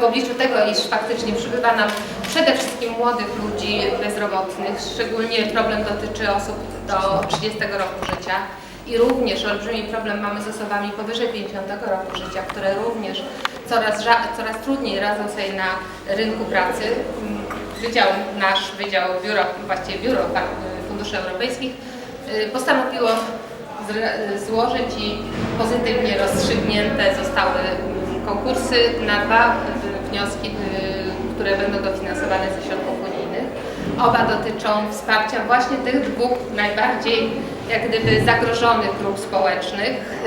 W obliczu tego, iż faktycznie przybywa nam przede wszystkim młodych ludzi bezrobotnych, szczególnie problem dotyczy osób do 30 roku życia i również olbrzymi problem mamy z osobami powyżej 50 roku życia, które również coraz, coraz trudniej radzą sobie na rynku pracy. Wydział nasz, Wydział Biuro, właściwie Biuro Funduszy Europejskich y, postanowiło złożyć i pozytywnie rozstrzygnięte zostały konkursy na dwa wnioski, y, które będą dofinansowane ze środków unijnych. Oba dotyczą wsparcia właśnie tych dwóch najbardziej jak gdyby zagrożonych grup społecznych,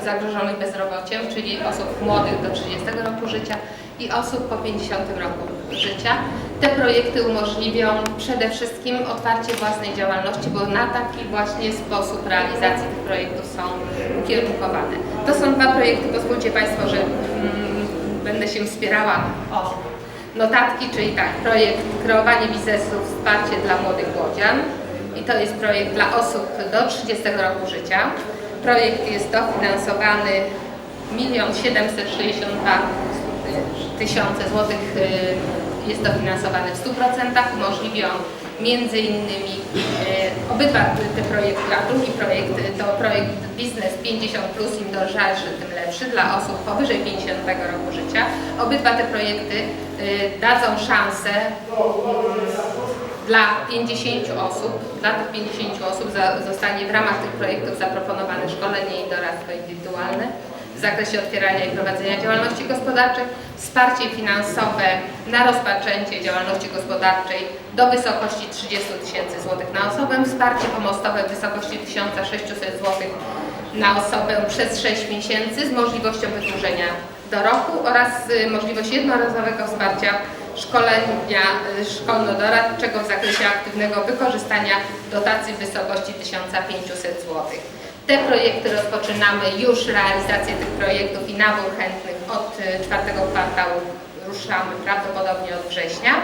y, zagrożonych bezrobociem, czyli osób młodych do 30 roku życia i osób po 50 roku życia. Te projekty umożliwią przede wszystkim otwarcie własnej działalności, bo na taki właśnie sposób realizacji tych projektów są ukierunkowane. To są dwa projekty, pozwólcie Państwo, że mm, będę się wspierała o notatki, czyli tak, projekt kreowanie biznesu, wsparcie dla młodych łodzian i to jest projekt dla osób do 30 roku życia. Projekt jest dofinansowany 1 762 tysiące złotych y, jest dofinansowane w 100%. Umożliwi on między innymi y, obydwa te projekty, a drugi projekt y, to projekt Biznes 50 plus im droższy, tym lepszy dla osób powyżej 50 roku życia. Obydwa te projekty y, dadzą szansę dla 50 osób, dla tych 50 osób zostanie w ramach tych projektów zaproponowane szkolenie i doradztwo indywidualne w zakresie otwierania i prowadzenia działalności gospodarczej, wsparcie finansowe na rozpoczęcie działalności gospodarczej do wysokości 30 tysięcy złotych na osobę, wsparcie pomostowe w wysokości 1600 złotych na osobę przez 6 miesięcy z możliwością wydłużenia do roku oraz y, możliwość jednorazowego wsparcia szkolenia y, szkolno-doradczego w zakresie aktywnego wykorzystania dotacji w wysokości 1500 zł. Te projekty rozpoczynamy już realizację tych projektów i nabór chętnych od czwartego kwartału ruszamy prawdopodobnie od września.